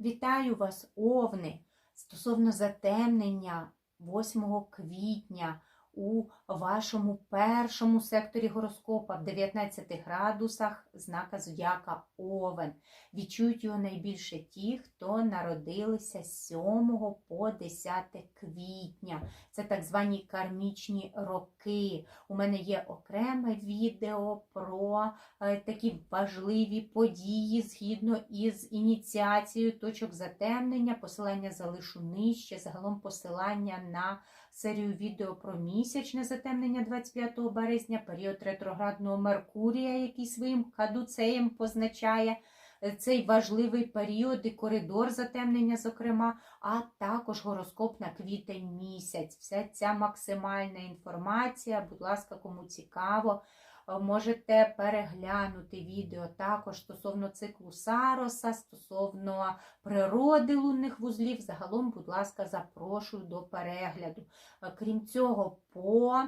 Вітаю вас, Овни! Стосовно затемнення 8 квітня у вашому першому секторі гороскопа в 19 градусах знака зодіака Овен. Відчують його найбільше ті, хто народилися з 7 по 10 квітня. Це так звані кармічні роки. У мене є окреме відео про е, такі важливі події згідно із ініціацією точок затемнення. Посилання залишу нижче. Загалом посилання на серію відео про місячне затемнення 25 березня, період ретроградного Меркурія, який своїм кадуцеєм позначає е, цей важливий період і коридор затемнення, зокрема, а також гороскоп на квітень місяць. Вся ця максимальна інформація, будь ласка, кому цікаво. Можете переглянути відео також стосовно циклу Сароса, стосовно природи лунних вузлів. Загалом, будь ласка, запрошую до перегляду. Е, Крім цього, по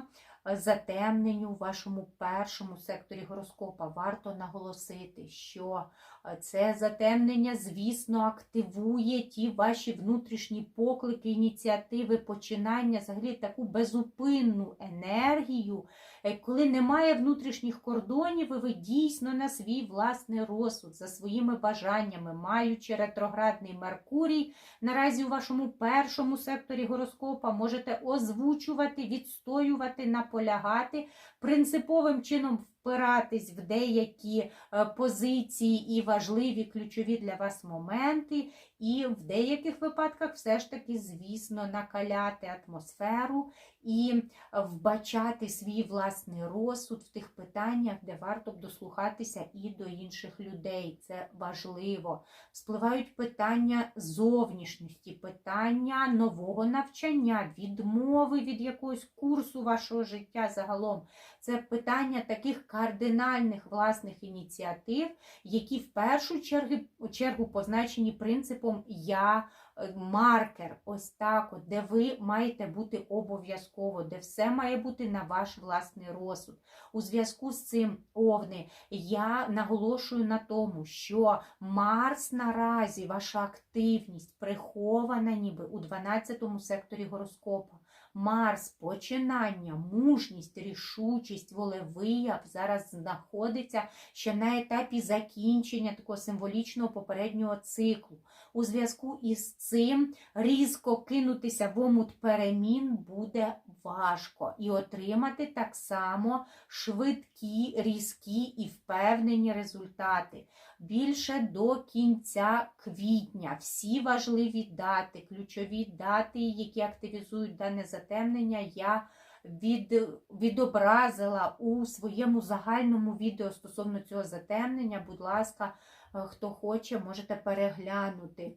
затемненню в вашому першому секторі гороскопа варто наголосити, що е, це затемнення, звісно, активує ті ваші внутрішні поклики, ініціативи, починання, взагалі таку безупинну енергію. Е, Коли немає внутрішніх кордонів, і ви дійсно на свій власний розсуд за своїми бажаннями, маючи ретроградний Меркурій, наразі у вашому першому секторі гороскопа можете озвучувати, відстоювати, наполягати, принциповим чином впиратись в деякі е, позиції і важливі ключові для вас моменти, і в деяких випадках все ж таки, звісно, накаляти атмосферу і вбачати свій власний розсуд в тих питаннях, де варто б дослухатися і до інших людей. Це важливо. Спливають питання зовнішності, питання нового навчання, відмови від якогось курсу вашого життя загалом. Це питання таких кардинальних власних ініціатив, які в першу чергу, чергу позначені принципом я е, маркер, ось так, от, де ви маєте бути обов'язково, де все має бути на ваш власний розсуд. У зв'язку з цим, овни, я наголошую на тому, що Марс наразі, ваша активність прихована ніби у 12 секторі гороскопа. Марс, починання, мужність, рішучість, волевияв зараз знаходиться ще на етапі закінчення такого символічного попереднього циклу. У зв'язку із цим різко кинутися в омут перемін буде важко і отримати так само швидкі, різкі і впевнені результати. Більше до кінця квітня всі важливі дати, ключові дати, які активізують дане затемнення, я від, відобразила у своєму загальному відео стосовно цього затемнення. Будь ласка, е, хто хоче, можете переглянути.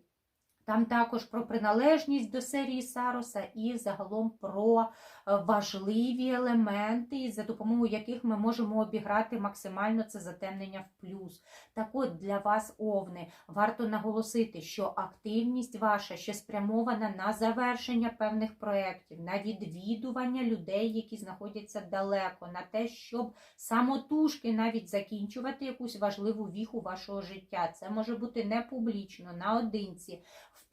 Там також про приналежність до серії Сароса і загалом про е, важливі елементи, за допомогою яких ми можемо обіграти максимально це затемнення в плюс. Так от для вас, овни, варто наголосити, що активність ваша ще спрямована на завершення певних проєктів, на відвідування людей, які знаходяться далеко, на те, щоб самотужки навіть закінчувати якусь важливу віху вашого життя. Це може бути не публічно, наодинці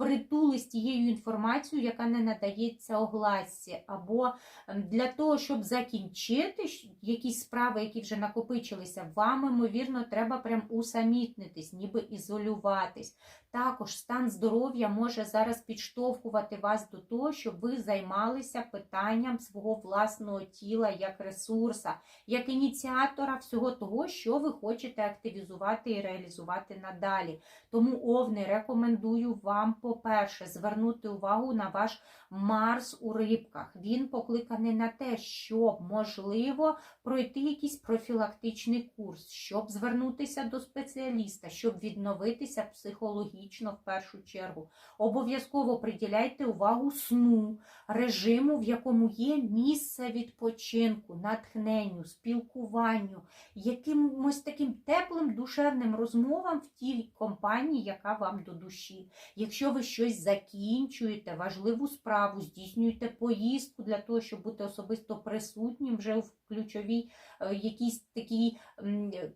впритули з тією інформацією, яка не надається огласці, або ем, для того, щоб закінчити якісь справи, які вже накопичилися, вам, ймовірно, треба прям усамітнитись, ніби ізолюватись. Також стан здоров'я може зараз підштовхувати вас до того, щоб ви займалися питанням свого власного тіла як ресурса, як ініціатора всього того, що ви хочете активізувати і реалізувати надалі. Тому, Овни, рекомендую вам, по-перше, звернути увагу на ваш Марс у рибках. Він покликаний на те, щоб, можливо, пройти якийсь профілактичний курс, щоб звернутися до спеціаліста, щоб відновитися психологічно в першу чергу. Обов'язково приділяйте увагу сну, режиму, в якому є місце відпочинку, натхненню, спілкуванню, якимось таким теплим душевним розмовам в тій компанії, яка вам до душі. Якщо якщо ви щось закінчуєте, важливу справу, здійснюєте поїздку для того, щоб бути особисто присутнім вже в ключовій е, якійсь такій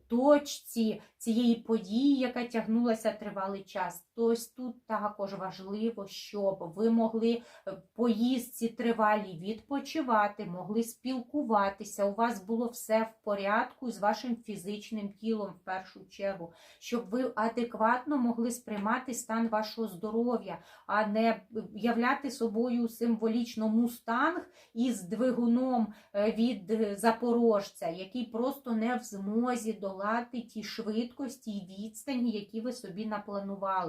точці цієї події, яка тягнулася тривалий час, то ось тут також важливо, щоб ви могли е, в поїздці тривалій відпочивати, могли спілкуватися, у вас було все в порядку з вашим фізичним тілом в першу чергу, щоб ви адекватно могли сприймати стан вашого здоров'я, а не являти собою символічно мустанг із двигуном е, від е, запорожця, який просто не в змозі долати ті швидкості і відстані, які ви собі напланували.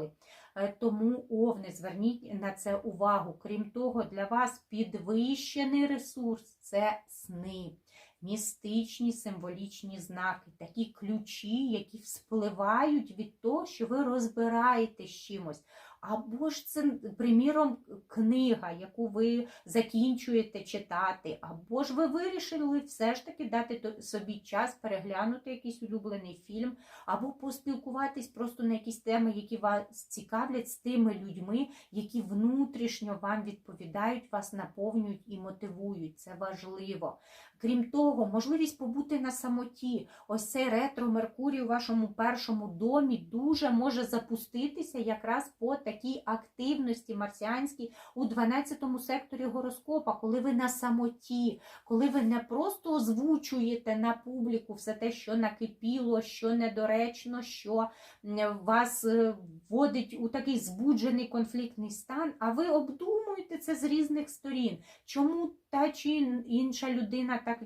Е, Тому овни, зверніть на це увагу. Крім того, для вас підвищений ресурс це сни, містичні символічні знаки, такі ключі, які вспливають від того, що ви розбираєте з чимось. Або ж це, приміром, книга, яку ви закінчуєте читати, або ж ви вирішили все ж таки дати собі час переглянути якийсь улюблений фільм, або поспілкуватись просто на якісь теми, які вас цікавлять з тими людьми, які внутрішньо вам відповідають, вас наповнюють і мотивують. Це важливо. Крім того, можливість побути на самоті. Ось цей ретро Меркурій у вашому першому домі дуже може запуститися якраз по такій активності марсіанській у 12 секторі гороскопа, коли ви на самоті, коли ви не просто озвучуєте на публіку все те, що накипіло, що недоречно, що вас е, вводить у такий збуджений конфліктний стан, а ви обдумуєте це з різних сторін. Чому та чи інша людина так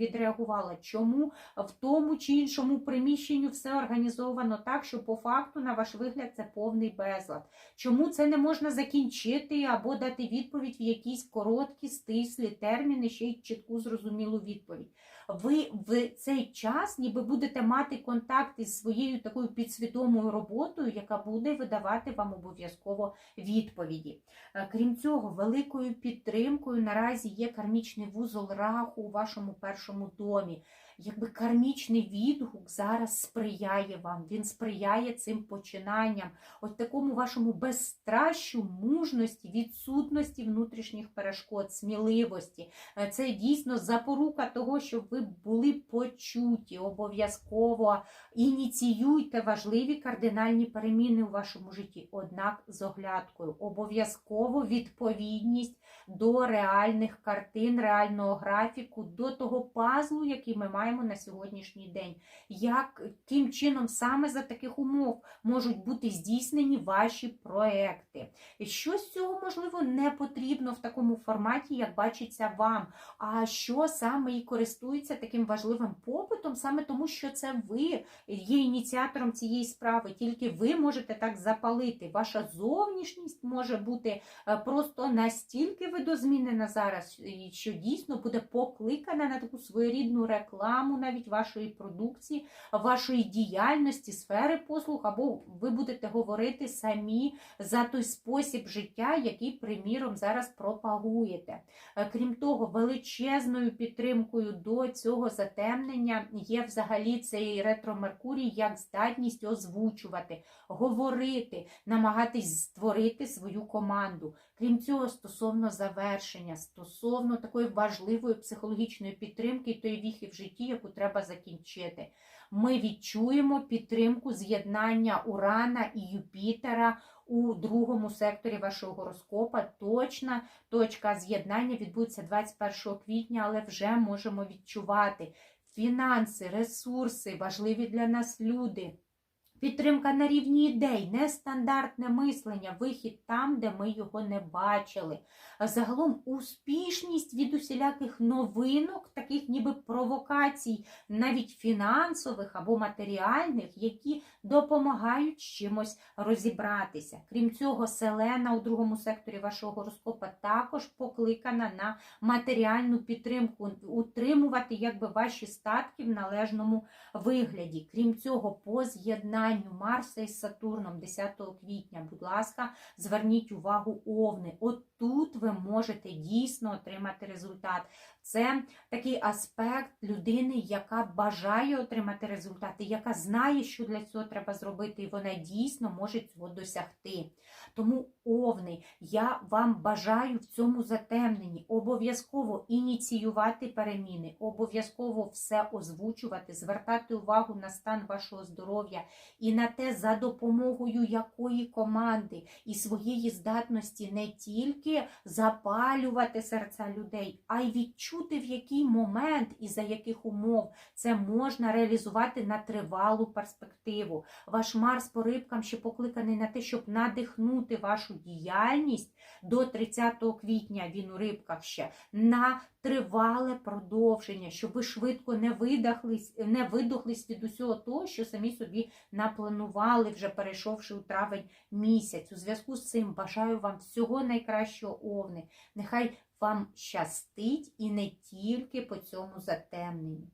відреагувала? Чому в тому чи іншому приміщенню все організовано так, що по факту, на ваш вигляд, це повний безлад? Чому це не можна закінчити або дати відповідь в якісь короткі, стислі терміни, ще й чітку зрозумілу відповідь? Ви в цей час ніби будете мати контакт із своєю такою підсвідомою роботою, яка буде видавати вам обов'язково відповіді. Е, Крім цього, великою підтримкою наразі є кармічний вузол раху у вашому першому домі. Якби кармічний відгук зараз сприяє вам, він сприяє цим починанням, от такому вашому безстращу, мужності, відсутності внутрішніх перешкод, сміливості. Е, Це дійсно запорука того, щоб ви були почуті, обов'язково ініціюйте важливі кардинальні переміни у вашому житті, однак з оглядкою. Обов'язково відповідність до реальних картин, реального графіку, до того пазлу, який ми маємо на сьогоднішній день. Яким чином саме за таких умов можуть бути здійснені ваші проекти? Що з цього можливо не потрібно в такому форматі, як бачиться вам? А що саме і користується таким важливим попитом, саме тому, що це ви є ініціатором цієї справи, тільки ви можете так запалити. Ваша зовнішність може бути е, просто настільки видозмінена зараз, і що дійсно буде покликана на таку своєрідну рекламу навіть вашої продукції, вашої діяльності, сфери послуг, або ви будете говорити самі за той спосіб життя, який, приміром, зараз пропагуєте. Е, Крім того, величезною підтримкою до цього затемнення є взагалі цей ретро-Меркурій як здатність озвучувати, говорити, намагатись створити свою команду. Крім цього, стосовно завершення, стосовно такої важливої психологічної підтримки і тої віхи в житті, яку треба закінчити. Ми відчуємо підтримку з'єднання Урана і Юпітера у другому секторі вашого гороскопа. Точна точка з'єднання відбудеться 21 квітня, але вже можемо відчувати фінанси, ресурси, важливі для нас люди. Підтримка на рівні ідей, нестандартне мислення, вихід там, де ми його не бачили. Загалом успішність від усіляких новинок, таких ніби провокацій, навіть фінансових або матеріальних, які допомагають чимось розібратися. Крім цього, селена у другому секторі вашого гороскопа також покликана на матеріальну підтримку, утримувати якби ваші статки в належному вигляді. Крім цього, по з'єднанню Марса із Сатурном 10 квітня, будь ласка, зверніть увагу овни. От тут ви можете дійсно отримати результат. Це такий аспект людини, яка бажає отримати результати, яка знає, що для цього треба зробити, і вона дійсно може цього досягти. Тому, овни, я вам бажаю в цьому затемненні обов'язково ініціювати переміни, обов'язково все озвучувати, звертати увагу на стан вашого здоров'я і на те, за допомогою якої команди і своєї здатності не тільки запалювати серця людей, а й відчути, в який момент і за яких умов це можна реалізувати на тривалу перспективу. Ваш Марс по рибкам ще покликаний на те, щоб надихнути вашу діяльність до 30 квітня. Він у рибках ще на тривале продовження, щоб ви швидко не видахлись, не видохлись від усього того, що самі собі напланували, вже перейшовши у травень місяць. У зв'язку з цим бажаю вам всього найкращого овни. Нехай вам щастить і не тільки по цьому затемненню.